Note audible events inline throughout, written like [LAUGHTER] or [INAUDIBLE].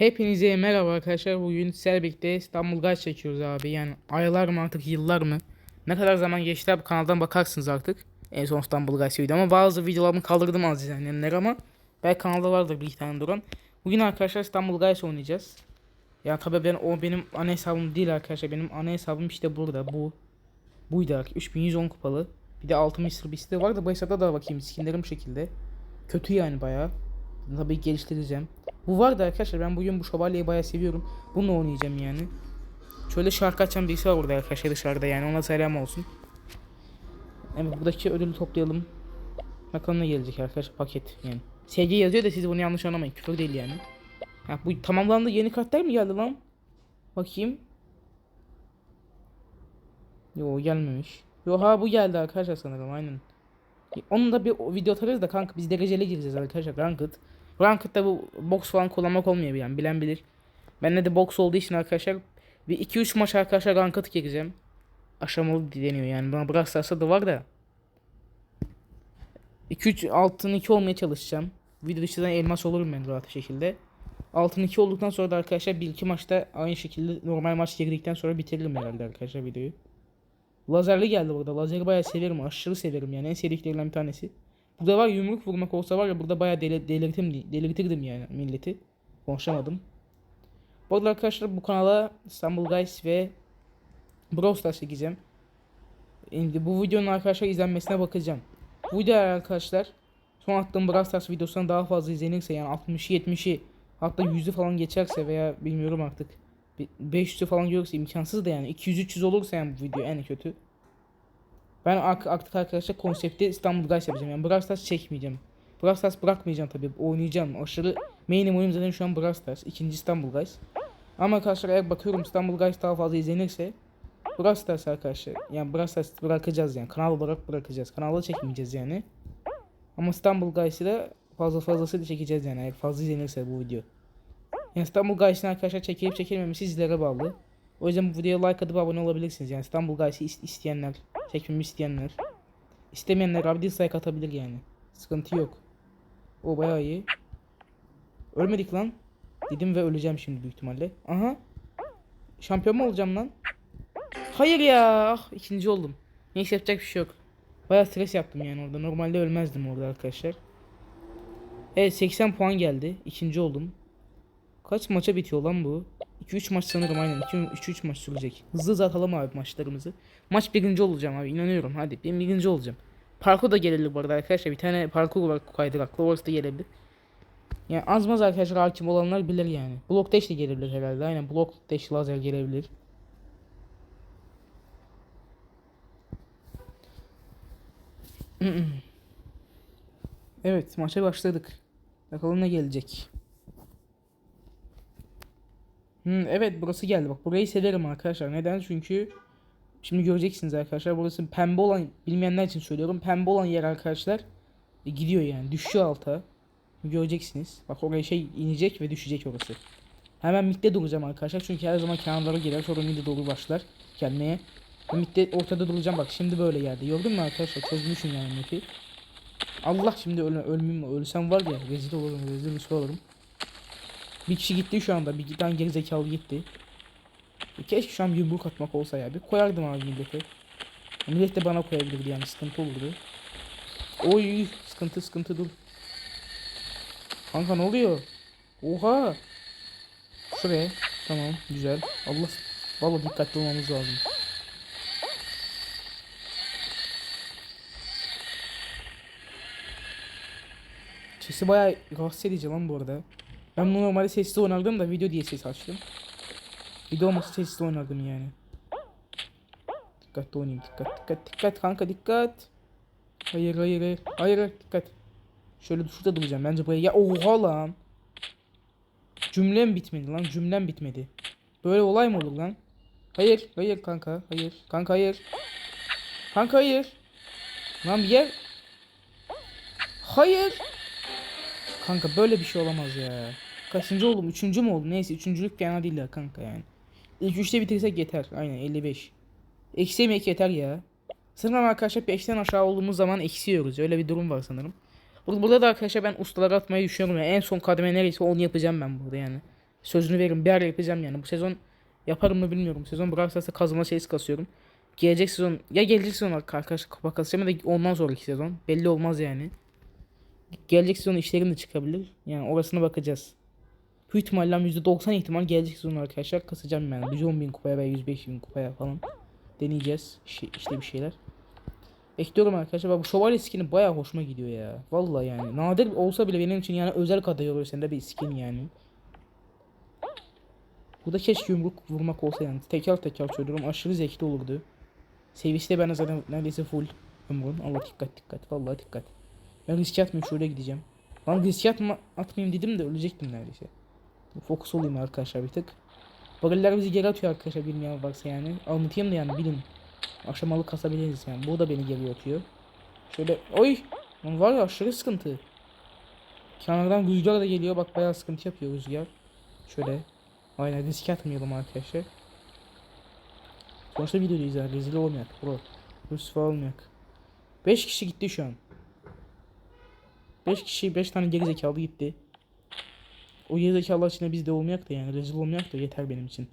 Hepinize merhaba arkadaşlar. Bugün sizlerle birlikte İstanbul Guys çekiyoruz abi. Yani aylar mı artık yıllar mı? Ne kadar zaman geçti abi kanaldan bakarsınız artık. En son İstanbul Guys ama bazı videolarımı kaldırdım az izleyenler ama belki kanalda vardır bir iki tane duran. Bugün arkadaşlar İstanbul Guys oynayacağız. Ya tabii ben o benim ana hesabım değil arkadaşlar. Benim ana hesabım işte burada bu. Buydu arkadaşlar. 3110 kupalı. Bir de 6 Mr. Beast'te var da bu hesapta da bakayım skinlerim şekilde. Kötü yani bayağı. Tabii geliştireceğim. Bu var da arkadaşlar ben bugün bu şövalyeyi bayağı seviyorum. Bununla oynayacağım yani. Şöyle şarkı açan birisi var orada arkadaşlar dışarıda yani ona selam olsun. Evet buradaki ödülü toplayalım. Bakalım ne gelecek arkadaşlar paket yani. SG yazıyor da siz bunu yanlış anlamayın küfür değil yani. Ha, bu tamamlandı yeni kartlar mı geldi lan? Bakayım. Yo gelmemiş. Yo ha bu geldi arkadaşlar sanırım aynen. Onun da bir video atarız da kanka biz dereceli gireceğiz arkadaşlar ranked. Ranked'da bu box falan kullanmak olmuyor yani bilen bilir. Bende de box olduğu için arkadaşlar bir 2-3 maç arkadaşlar ranked gireceğim. Aşamalı deniyor yani bana Stars'ta da var da. 2-3 altın 2 olmaya çalışacağım. Video dışından elmas olurum ben rahat bir şekilde. Altın 2 olduktan sonra da arkadaşlar 1-2 maçta aynı şekilde normal maç girdikten sonra bitiririm herhalde arkadaşlar videoyu. Lazerli geldi burada. Lazeri bayağı severim. Aşırı severim yani. En sevdiklerimden bir tanesi. Burada var yumruk vurmak olsa var ya burada bayağı deli, delirtim, delirtirdim yani milleti. Konuşamadım. Bu arada arkadaşlar bu kanala İstanbul Guys ve Brawl Stars çekeceğim. Şimdi bu videonun arkadaşlar izlenmesine bakacağım. Bu video arkadaşlar son attığım Brawl Stars videosundan daha fazla izlenirse yani 60'ı 70'i hatta 100'ü falan geçerse veya bilmiyorum artık 500'ü falan görürse imkansız da yani 200-300 olursa yani bu video en kötü. Ben artık arkadaşlar konsepti İstanbul Guys yapacağım. Yani Brawl Stars çekmeyeceğim. Brawl Stars bırakmayacağım tabii. Oynayacağım. Aşırı main'im oyunum zaten şu an Brawl Stars. İkinci İstanbul Guys. Ama arkadaşlar eğer bakıyorum İstanbul Guys daha fazla izlenirse Brawl Stars arkadaşlar. Yani Brawl Stars bırakacağız yani. Kanal olarak bırakacağız. Kanalda çekmeyeceğiz yani. Ama İstanbul Guys'ı da fazla fazlasıyla çekeceğiz yani. Eğer fazla izlenirse bu video. Yani İstanbul Guys'ın arkadaşlar çekilip çekilmemesi sizlere bağlı. O yüzden bu videoya like atıp abone olabilirsiniz. Yani İstanbul Guys'ı isteyenler, çekmemi isteyenler. İstemeyenler abi dislike atabilir yani. Sıkıntı yok. O bayağı iyi. Ölmedik lan. Dedim ve öleceğim şimdi büyük ihtimalle. Aha. Şampiyon mu olacağım lan? Hayır ya. Ah, ikinci oldum. Neyse yapacak bir şey yok. Bayağı stres yaptım yani orada. Normalde ölmezdim orada arkadaşlar. Evet 80 puan geldi. İkinci oldum. Kaç maça bitiyor lan bu? 2-3 maç sanırım aynen. 2-3 maç sürecek. Hızlı hızlı atalım abi maçlarımızı. Maç birinci olacağım abi inanıyorum. Hadi ben birinci olacağım. Parkur da gelebilir bu arada arkadaşlar. Bir tane parkur var kaydıraklı. Orası da gelebilir. Yani az maz arkadaşlar hakim olanlar bilir yani. Blok dash de gelebilir herhalde. Aynen blok dash lazer gelebilir. [CLEARS THROAT] evet maça başladık. Bakalım ne gelecek. Hmm, evet burası geldi. Bak burayı severim arkadaşlar. Neden? Çünkü şimdi göreceksiniz arkadaşlar. Burası pembe olan bilmeyenler için söylüyorum. Pembe olan yer arkadaşlar e, gidiyor yani. Düşüyor alta. Göreceksiniz. Bak oraya şey inecek ve düşecek orası. Hemen midde duracağım arkadaşlar. Çünkü her zaman kenarlara girer. Sonra midde doğru başlar gelmeye. Midde ortada duracağım. Bak şimdi böyle geldi. Gördün mü arkadaşlar? Çözmüşüm yani midi. Allah şimdi öl ölmeyeyim mi? Ölsem var ya rezil olurum. Rezil bir olurum. Bir kişi gitti şu anda. Bir tane geri zekalı gitti. E, keşke şu an yumruk atmak olsa ya. Bir koyardım abi millete. Millet de bana koyabilirdi yani sıkıntı olurdu. Oy sıkıntı sıkıntı dur. Kanka ne oluyor? Oha. Şuraya. Tamam güzel. Allah. Vallahi dikkatli olmamız lazım. Sesi bayağı rahatsız edici lan bu arada. Ben bunu normalde sessiz oynardım da video diye ses açtım. Video olmasa sessiz oynardım yani. Dikkatli oynayayım dikkat dikkat dikkat kanka dikkat. Hayır hayır hayır hayır dikkat. Şöyle şurada duracağım bence buraya ya oha lan. Cümlem bitmedi lan cümlem bitmedi. Böyle olay mı olur lan? Hayır hayır kanka hayır kanka hayır. Kanka hayır. Lan bir yer. Hayır. Kanka böyle bir şey olamaz ya. Kaçıncı oldum? Üçüncü mü oldum? Neyse üçüncülük fena değil ya kanka yani. İlk üçte bitirsek yeter. Aynen 55. Eksi yemek yeter ya. Sanırım arkadaşlar 5'ten aşağı olduğumuz zaman eksiyoruz. Öyle bir durum var sanırım. Burada, burada da arkadaşlar ben ustalara atmayı düşünüyorum. Yani en son kademe neresi onu yapacağım ben burada yani. Sözünü verin. Bir ara yapacağım yani. Bu sezon yaparım mı bilmiyorum. Sezon Stars'ta kazma sayısı kasıyorum. Gelecek sezon ya gelecek sezon arkadaşlar kupa kasacağım ya da ondan sonraki sezon. Belli olmaz yani. Gelecek sezon işlerim de çıkabilir. Yani orasına bakacağız. Büyük ihtimalle %90 ihtimal gelecek sezon arkadaşlar kasacağım yani. 110 bin kupaya veya 105 bin kupaya falan. Deneyeceğiz. İşte, işte bir şeyler. Bekliyorum arkadaşlar. Bak bu şövalye skini baya hoşuma gidiyor ya. Vallahi yani. Nadir olsa bile benim için yani özel kategori sende bir skin yani. Bu da keşke yumruk vurmak olsa yani. Teker teker söylüyorum. Aşırı zevkli olurdu. Seviyesi de ben zaten neredeyse full ömrüm. Allah dikkat dikkat. Vallahi dikkat. Ben riske atmayayım şöyle gideceğim. Lan riske atma, atmayayım dedim de ölecektim neredeyse. Fokus olayım arkadaşlar bir tık. Bagiller bizi geri atıyor arkadaşlar bilmeyen varsa yani. Anlatayım da yani bilin. Aşamalı kasabiliriz yani. Bu da beni geri atıyor. Şöyle oy. Lan var ya aşırı sıkıntı. Kenardan rüzgar da geliyor. Bak bayağı sıkıntı yapıyor rüzgar. Şöyle. Aynen riske atmayalım arkadaşlar. Sonuçta videodayız yani rezil olmayak bro. Rüsva olmayak. 5 kişi gitti şu an. 5 kişi 5 tane geri zekalı gitti. O geri zekalılar içinde biz de olmayak da yani rezil olmayak da yeter benim için.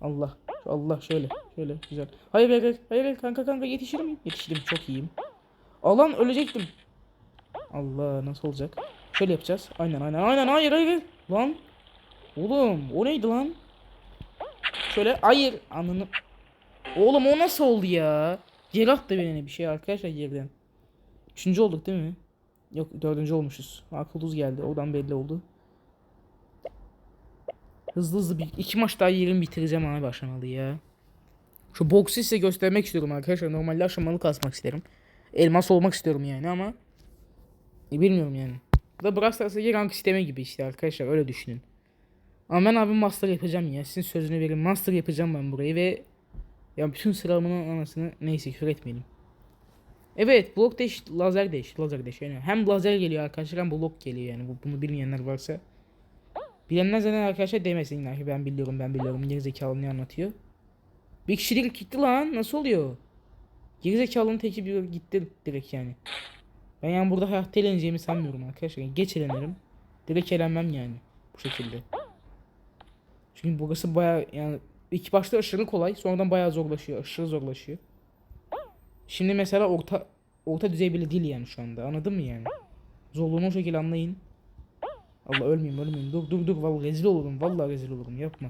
Allah. Allah şöyle. Şöyle güzel. Hayır hayır hayır. Hayır kanka kanka yetişir miyim? Yetiştim çok iyiyim. Alan ölecektim. Allah nasıl olacak? Şöyle yapacağız. Aynen aynen aynen hayır. hayır. Lan. Oğlum o neydi lan? Şöyle hayır anını. Oğlum o nasıl oldu ya? Geri attı beni bir şey arkadaşlar geriden. Üçüncü olduk değil mi? Yok dördüncü olmuşuz. Akılduz geldi. Oradan belli oldu. Hızlı hızlı bir iki maç daha yerim bitireceğim abi aşamalı ya. Şu boksu size göstermek istiyorum arkadaşlar. Normalde aşamalı kasmak isterim. Elmas olmak istiyorum yani ama e, bilmiyorum yani. Bu da Brawl Stars'taki rank sistemi gibi işte arkadaşlar öyle düşünün. Ama ben abi master yapacağım ya. Sizin sözünü verin. Master yapacağım ben burayı ve ya bütün sıramının anasını neyse küfür etmeyelim. Evet blok değiş lazer değiş lazer değiş yani hem lazer geliyor arkadaşlar hem blok geliyor yani. Bu- bunu bilmeyenler varsa. Bilenler zaten arkadaşlar demesinler ki ben biliyorum ben biliyorum. Gerizekalı ne anlatıyor? Bir kişi direkt gitti lan nasıl oluyor? Gerizekalının teki bir gitti direkt yani. Ben yani burada hayatta eğleneceğimi sanmıyorum arkadaşlar. Yani geç eğlenirim. Direkt eğlenmem yani bu şekilde. Çünkü burası baya yani ilk başta aşırı kolay sonradan baya zorlaşıyor aşırı zorlaşıyor Şimdi mesela orta orta düzey bile değil yani şu anda. Anladın mı yani? Zorluğunu o şekilde anlayın. Allah ölmeyeyim ölmeyeyim. Dur dur dur. Vallahi rezil olurum. Vallahi rezil olurum. Yapma.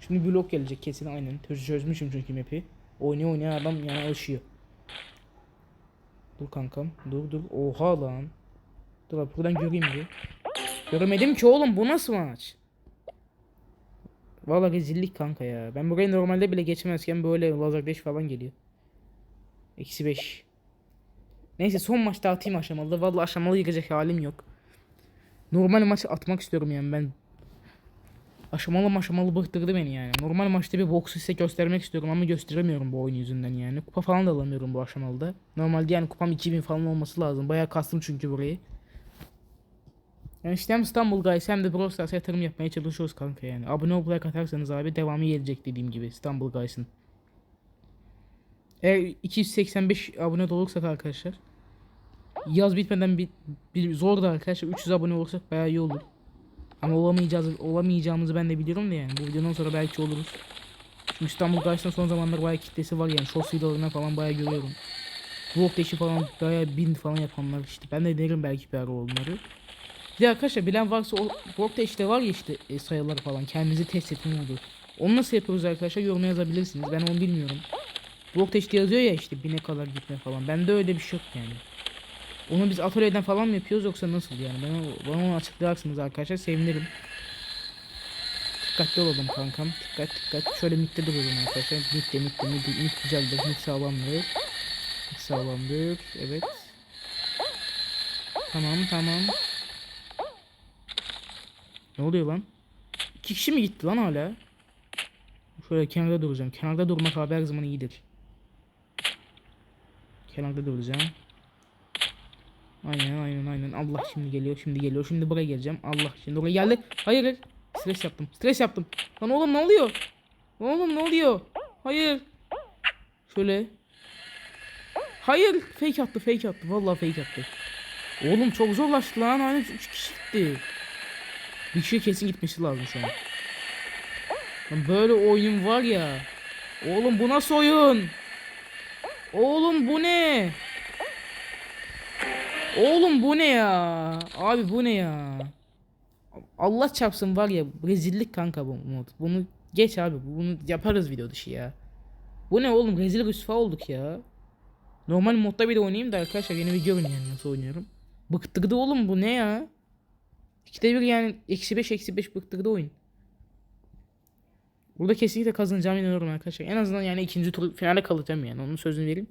Şimdi blok gelecek kesin aynen. Çöz, çözmüşüm çünkü map'i. Oynuyor oynayan adam yani alışıyor. Dur kankam. Dur dur. Oha lan. Dur abi buradan göreyim bir. Göremedim ki oğlum. Bu nasıl maç? Vallahi rezillik kanka ya. Ben burayı normalde bile geçemezken böyle lazer dash falan geliyor. Eksi 5. Neyse son maçta atayım aşamalı. Vallahi aşamalı yıkacak halim yok. Normal maç atmak istiyorum yani ben. Aşamalı aşamalı bıktırdı beni yani. Normal maçta bir boksu size göstermek istiyorum ama gösteremiyorum bu oyun yüzünden yani. Kupa falan da alamıyorum bu aşamalıda. Normalde yani kupam 2000 falan olması lazım. Bayağı kastım çünkü burayı. Yani işte hem İstanbul Guys hem de Brawl Stars'a yatırım yapmaya çalışıyoruz kanka yani. Abone ol like atarsanız abi devamı gelecek dediğim gibi İstanbul Guys'ın. Eğer 285 abone olursak arkadaşlar yaz bitmeden bir, bir zor da arkadaşlar 300 abone olursak bayağı iyi olur. Ama olamayacağız olamayacağımızı ben de biliyorum da yani bu videodan sonra belki oluruz. Çünkü İstanbul Guys'ın son zamanlarda bayağı kitlesi var yani short videolarına falan bayağı görüyorum. Vlog deşi falan bayağı bin falan yapanlar işte. Ben de denerim belki bir ara onları. Bir de arkadaşlar bilen varsa o Vlog işte var ya işte e, sayıları falan kendinizi test etme modu. Onu nasıl yapıyoruz arkadaşlar yoruma yazabilirsiniz. Ben onu bilmiyorum. Blok teşte yazıyor ya işte bine kadar gitme falan. Bende öyle bir şey yok yani. Onu biz atölyeden falan mı yapıyoruz yoksa nasıl yani? Bana, bana onu açıklarsınız arkadaşlar sevinirim. Dikkatli olalım kankam. Dikkat dikkat. Şöyle mitte duruyorum arkadaşlar. Mitte mitte mitte mit güzeldir. Mit sağlamdır. Mit sağlamdır. Evet. Tamam tamam. Ne oluyor lan? İki kişi mi gitti lan hala? Şöyle kenarda duracağım. Kenarda durmak abi her zaman iyidir. Kenarda duracağım. Aynen aynen aynen. Allah şimdi geliyor şimdi geliyor. Şimdi buraya geleceğim. Allah şimdi oraya geldi. Hayır hayır. Stres yaptım. Stres yaptım. Lan oğlum ne oluyor? Lan oğlum ne oluyor? Hayır. Şöyle. Hayır. Fake attı fake attı. Vallahi fake attı. Oğlum çok zorlaştı lan. Hani 3 kişi gitti. Bir kişi kesin gitmesi lazım şu an. Lan böyle oyun var ya. Oğlum bu nasıl oyun? Oğlum bu ne? Oğlum bu ne ya? Abi bu ne ya? Allah çarpsın var ya rezillik kanka bu mod. Bunu geç abi. Bunu yaparız video dışı ya. Bu ne oğlum rezil rüsva olduk ya. Normal modda bile oynayayım da arkadaşlar yeni bir görün yani nasıl oynuyorum. Bıktırdı oğlum bu ne ya? İkide bir yani eksi 5 eksi 5 bıktırdı oyun. Burada kesinlikle kazanacağımı inanıyorum arkadaşlar. En azından yani ikinci tur finale kalacağım yani onun sözünü vereyim.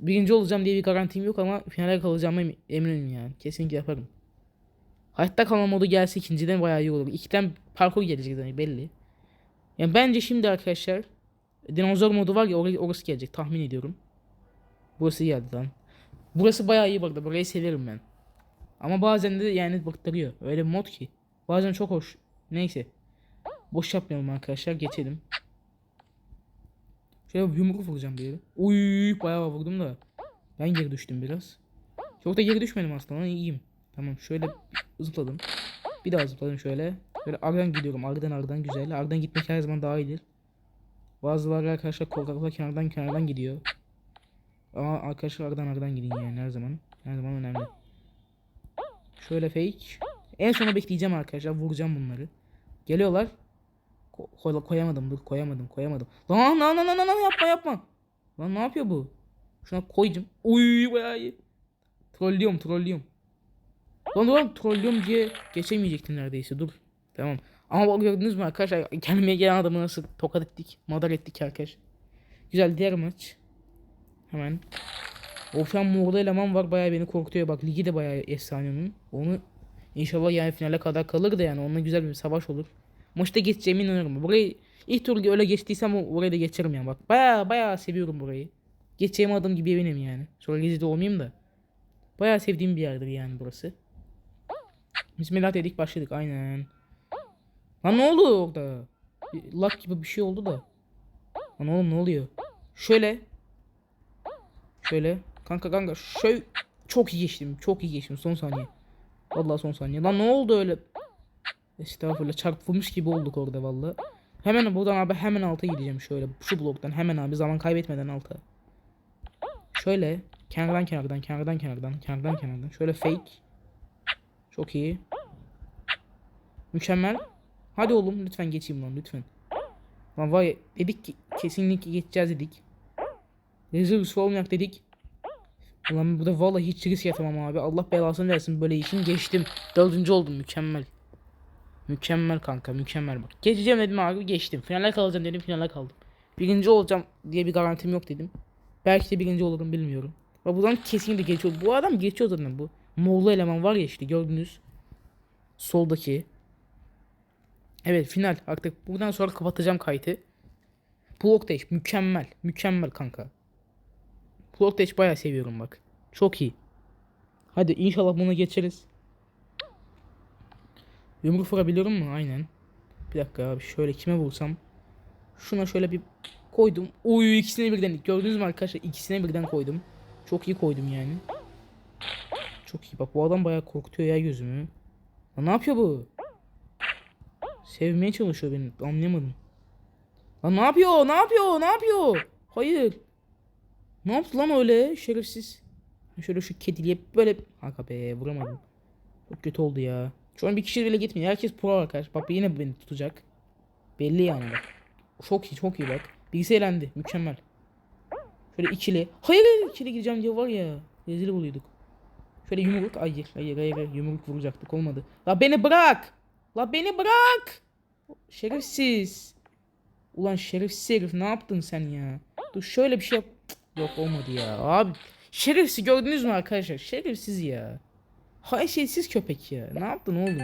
Birinci olacağım diye bir garantim yok ama finale kalacağıma em- eminim yani. Kesinlikle yaparım. Hayatta kalma modu gelse ikinciden bayağı iyi olur. İkiden parkur gelecek zaten belli. Yani bence şimdi arkadaşlar dinozor modu var ya oraya, orası gelecek tahmin ediyorum. Burası geldi lan. Burası bayağı iyi burada. Burayı severim ben. Ama bazen de yani bıktırıyor. Öyle mod ki. Bazen çok hoş. Neyse. Boş yapmayalım arkadaşlar. Geçelim. Şöyle yumruk vuracağım bir yere. Uy bayağı vurdum da. Ben geri düştüm biraz. Çok da geri düşmedim aslında. İyiyim. Tamam şöyle zıpladım. Bir daha zıpladım şöyle. Böyle aradan gidiyorum. Aradan aradan güzel. Aradan gitmek her zaman daha iyidir. Bazıları arkadaşlar korkaklar kenardan kenardan gidiyor. Ama arkadaşlar aradan aradan gidin yani her zaman. Her zaman önemli. Şöyle fake. En sona bekleyeceğim arkadaşlar. Vuracağım bunları. Geliyorlar. Ko- koy- koyamadım dur koyamadım koyamadım. Lan lan lan lan lan yapma yapma. Lan ne yapıyor bu? Şuna koyacağım. Uy bayağı iyi. Trollüyorum trollüyorum. Lan lan trollüyorum diye geçemeyecektim neredeyse dur. Tamam. Ama bak gördünüz mü arkadaşlar kendime gelen adamı nasıl tokat ettik. Madar ettik arkadaş. Güzel diğer maç. Hemen. O şu an morda eleman var bayağı beni korkutuyor. Bak ligi de bayağı efsane onun. Onu inşallah yani finale kadar kalır da yani onunla güzel bir savaş olur. Maçta geçeceğime inanıyorum. Burayı ilk tur öyle geçtiysem orayı da geçerim yani bak. Bayağı bayağı seviyorum burayı. Geçeceğim adım gibi eminim yani. Sonra gizli de olmayayım da. Bayağı sevdiğim bir yerdir yani burası. Bismillah dedik başladık aynen. Lan ne oldu orada? Lak gibi bir şey oldu da. Lan oğlum ne oluyor? Şöyle. Şöyle. Kanka kanka şöyle. Çok iyi geçtim. Çok iyi geçtim. Son saniye. Vallahi son saniye. Lan ne oldu öyle? Estağfurullah çarpılmış gibi olduk orada vallahi. Hemen buradan abi hemen alta gideceğim şöyle. Şu bloktan hemen abi zaman kaybetmeden alta. Şöyle. Kenardan kenardan kenardan kenardan kenardan kenardan. Şöyle fake. Çok iyi. Mükemmel. Hadi oğlum lütfen geçeyim lan lütfen. Lan vay dedik ki kesinlikle geçeceğiz dedik. Rezil rüsva olmayak dedik. Ulan burada vallahi hiç risk yatamam abi. Allah belasını versin böyle işin geçtim. Dördüncü oldum mükemmel. Mükemmel kanka mükemmel bak. Geçeceğim dedim abi geçtim. Finale kalacağım dedim finale kaldım. Birinci olacağım diye bir garantim yok dedim. Belki de birinci olurum bilmiyorum. Ve buradan kesinlikle geçiyor. Bu adam geçiyor zaten bu. Moğollu eleman var ya işte gördünüz. Soldaki. Evet final artık buradan sonra kapatacağım kaydı. Block Dash mükemmel. Mükemmel kanka. Block Dash bayağı seviyorum bak. Çok iyi. Hadi inşallah bunu geçeriz. Yumruk vurabiliyorum mu? Aynen. Bir dakika abi şöyle kime vursam. Şuna şöyle bir koydum. Uy ikisine birden. Gördünüz mü arkadaşlar? İkisine birden koydum. Çok iyi koydum yani. Çok iyi. Bak bu adam bayağı korkutuyor ya gözümü. Lan ne yapıyor bu? Sevmeye çalışıyor beni. Anlayamadım. Lan ne yapıyor? Ne yapıyor? Ne yapıyor? Hayır. Ne yaptı lan öyle? Şerefsiz. Şöyle şu kediliye böyle... Kanka be vuramadım. Çok kötü oldu ya. Şu an bir kişi bile gitmiyor. Herkes pro arkadaş. Bak yine beni tutacak. Belli yani bak. Çok iyi çok iyi bak. Elendi. Mükemmel. Şöyle ikili. Hayır hayır ikili gireceğim diye var ya. Rezil oluyorduk. Şöyle yumruk. Hayır hayır hayır. hayır. Yumruk vuracaktık olmadı. La beni bırak. La beni bırak. Şerefsiz. Ulan şerefsiz herif ne yaptın sen ya? Dur şöyle bir şey yap. Cık, Yok olmadı ya. Abi şerefsiz gördünüz mü arkadaşlar? Şerefsiz ya. Haysiyetsiz köpek ya. Ne yaptın oğlum?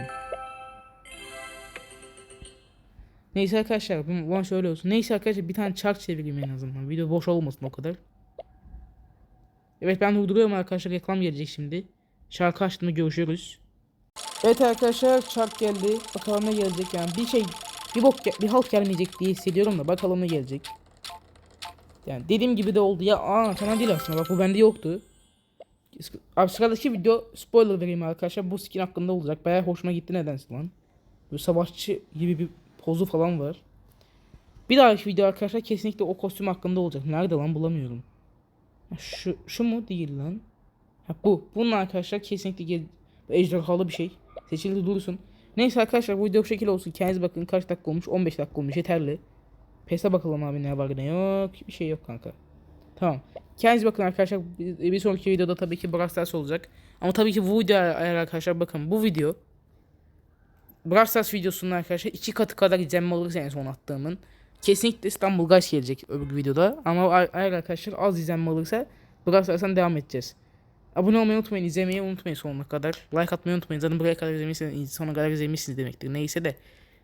Neyse arkadaşlar bu bu şöyle olsun. Neyse arkadaşlar bir tane çark çevireyim en azından. Video boş olmasın o kadar. Evet ben durduruyorum arkadaşlar reklam gelecek şimdi. Şarkı açtığında görüşürüz. Evet arkadaşlar çark geldi. Bakalım ne gelecek yani. Bir şey bir bok bir halt gelmeyecek diye hissediyorum da bakalım ne gelecek. Yani dediğim gibi de oldu ya. Aa fena değil aslında. Bak bu bende yoktu. Abi sıradaki video spoiler vereyim arkadaşlar. Bu skin hakkında olacak. Bayağı hoşuma gitti nedense lan. Böyle savaşçı gibi bir pozu falan var. Bir dahaki video arkadaşlar kesinlikle o kostüm hakkında olacak. Nerede lan bulamıyorum. Şu, şu mu değil lan. Ha, bu. Bunun arkadaşlar kesinlikle gel ejderhalı bir şey. Seçildi dursun. Neyse arkadaşlar bu video bu şekilde olsun. Kendinize bakın kaç dakika olmuş? 15 dakika olmuş yeterli. PES'e bakalım abi ne var ne yok. Bir şey yok kanka. Tamam. Kendinize bakın arkadaşlar. Bir, sonraki videoda tabii ki Brawl Stars olacak. Ama tabii ki bu video arkadaşlar bakın bu video Brawl Stars videosunun arkadaşlar iki katı kadar izlenme alırsa en son attığımın. Kesinlikle İstanbul Guys gelecek öbür videoda. Ama eğer arkadaşlar az izlenme alırsa Brawl Stars'tan devam edeceğiz. Abone olmayı unutmayın, izlemeyi unutmayın sonuna kadar. Like atmayı unutmayın. Zaten buraya kadar izlemişsiniz, sonuna kadar izlemişsiniz demektir. Neyse de.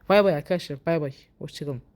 Bay bay arkadaşlar. Bay bay. Hoşçakalın.